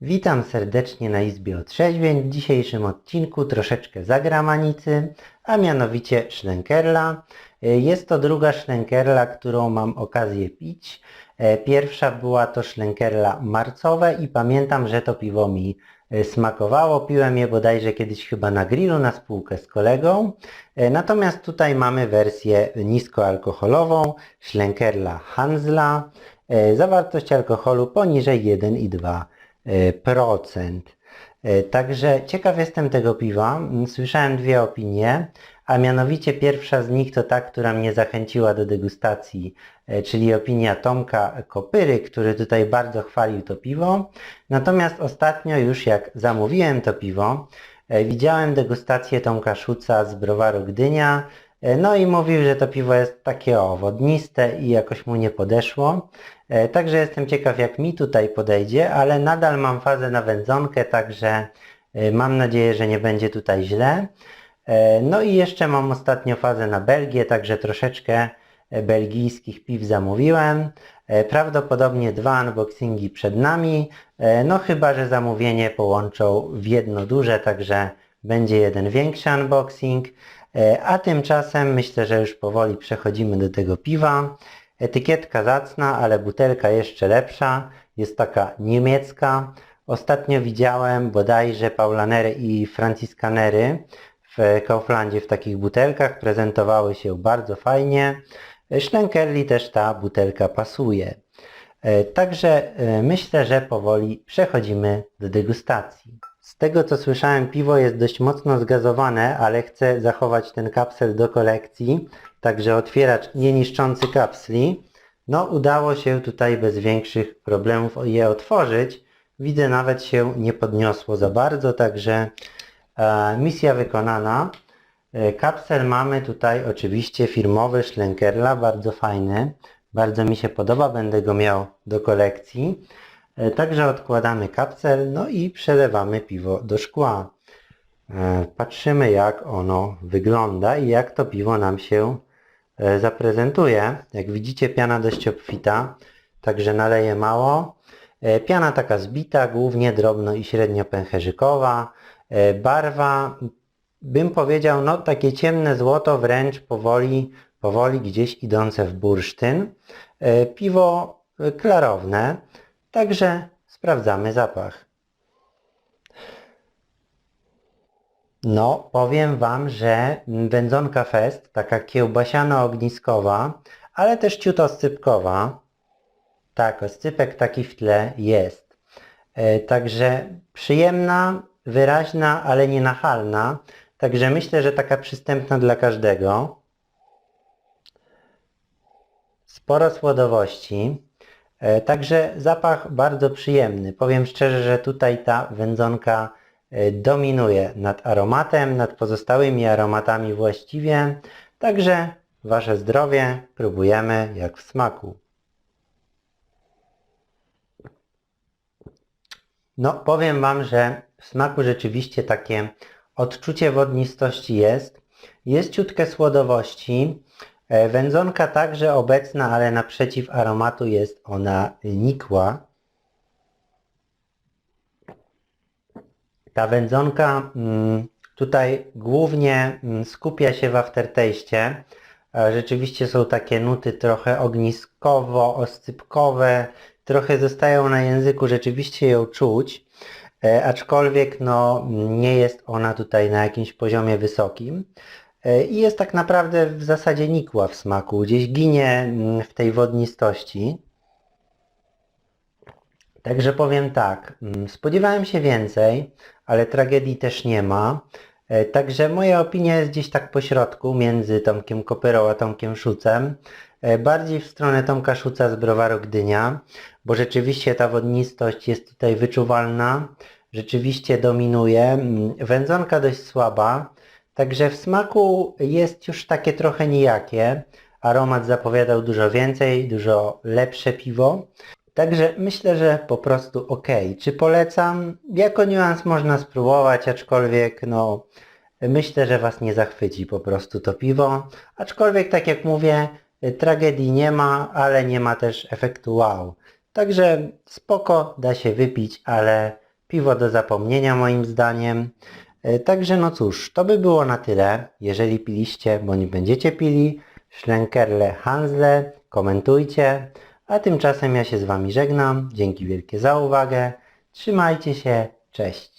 Witam serdecznie na Izbie Otrzeźwień. W dzisiejszym odcinku troszeczkę zagramanicy, a mianowicie szlenkerla. Jest to druga szlenkerla, którą mam okazję pić. E, Pierwsza była to szlenkerla marcowe i pamiętam, że to piwo mi e, smakowało. Piłem je bodajże kiedyś chyba na grillu na spółkę z kolegą. E, Natomiast tutaj mamy wersję niskoalkoholową, szlenkerla Hansla. Zawartość alkoholu poniżej 1,2%. E, procent. E, Także ciekaw jestem tego piwa. Słyszałem dwie opinie, a mianowicie pierwsza z nich to ta, która mnie zachęciła do degustacji, e, czyli opinia Tomka Kopyry, który tutaj bardzo chwalił to piwo. Natomiast ostatnio już jak zamówiłem to piwo, widziałem degustację Tomka Szuca z browaru Gdynia, no i mówił, że to piwo jest takie o, wodniste i jakoś mu nie podeszło. E, Także jestem ciekaw jak mi tutaj podejdzie, ale nadal mam fazę na wędzonkę, także e, mam nadzieję, że nie będzie tutaj źle. E, No i jeszcze mam ostatnio fazę na Belgię, także troszeczkę e, belgijskich piw zamówiłem. E, Prawdopodobnie dwa unboxingi przed nami, e, no chyba, że zamówienie połączą w jedno duże, także będzie jeden większy unboxing. E, A tymczasem myślę, że już powoli przechodzimy do tego piwa. Etykietka zacna, ale butelka jeszcze lepsza. Jest taka niemiecka. Ostatnio widziałem bodajże Paulanery i Franciskanery w Kauflandzie w takich butelkach. Prezentowały się bardzo fajnie. Schlenkerli też ta butelka pasuje. E, Także e, myślę, że powoli przechodzimy do degustacji. Z tego co słyszałem piwo jest dość mocno zgazowane, ale chcę zachować ten kapsel do kolekcji, także otwieracz nie niszczący kapsli. No udało się tutaj bez większych problemów je otworzyć. Widzę nawet się nie podniosło za bardzo, także e, misja wykonana. E, Kapsel mamy tutaj oczywiście firmowy Schlenkerla, bardzo fajny. Bardzo mi się podoba, będę go miał do kolekcji. E, Także odkładamy kapsel, no i przelewamy piwo do szkła. E, Patrzymy jak ono wygląda i jak to piwo nam się e, zaprezentuje. Jak widzicie piana dość obfita, także naleję mało. Piana taka zbita, głównie drobno i średnio pęcherzykowa. Barwa, bym powiedział, no takie ciemne złoto, wręcz powoli, powoli gdzieś idące w bursztyn. Piwo klarowne, także sprawdzamy zapach. No, powiem Wam, że wędzonka fest, taka kiełbasiano-ogniskowa, ale też ciut oscypkowa. Tak, oscypek taki w tle jest. E, Także przyjemna, wyraźna, ale nie nachalna. Także myślę, że taka przystępna dla każdego. Sporo słodowości. E, Także zapach bardzo przyjemny. Powiem szczerze, że tutaj ta wędzonka e, dominuje nad aromatem, nad pozostałymi aromatami właściwie. Także Wasze zdrowie próbujemy jak w smaku. No, powiem Wam, że w smaku rzeczywiście takie odczucie wodnistości jest. Jest ciutkę słodowości. E, Wędzonka także obecna, ale naprzeciw aromatu jest ona nikła. Ta wędzonka mm, tutaj głównie mm, skupia się w aftertaście. E, Rzeczywiście są takie nuty trochę ogniskowo-oscypkowe, trochę zostają na języku, rzeczywiście ją czuć, e, aczkolwiek no, nie jest ona tutaj na jakimś poziomie wysokim. E, I jest tak naprawdę w zasadzie nikła w smaku, gdzieś ginie mm, w tej wodnistości. Także powiem tak, mm, spodziewałem się więcej, ale tragedii też nie ma. E, Także moja opinia jest gdzieś tak po środku między Tomkiem Kopyrą a Tomkiem Szucem. E, Bardziej w stronę Tomka Szuca z browaru Gdynia, bo rzeczywiście ta wodnistość jest tutaj wyczuwalna, rzeczywiście dominuje. Mm, Wędzonka dość słaba, także w smaku jest już takie trochę nijakie. Aromat zapowiadał dużo więcej, dużo lepsze piwo. Także myślę, że po prostu ok. Czy polecam? Jako niuans można spróbować, aczkolwiek no myślę, że Was nie zachwyci po prostu to piwo. Aczkolwiek tak jak mówię, tragedii nie ma, ale nie ma też efektu wow. Także spoko, da się wypić, ale Piwo do zapomnienia moim zdaniem. E, Także no cóż, to by było na tyle. Jeżeli piliście bądź będziecie pili Schlenkerle Hansle, komentujcie. A tymczasem ja się z Wami żegnam. Dzięki wielkie za uwagę. Trzymajcie się. Cześć.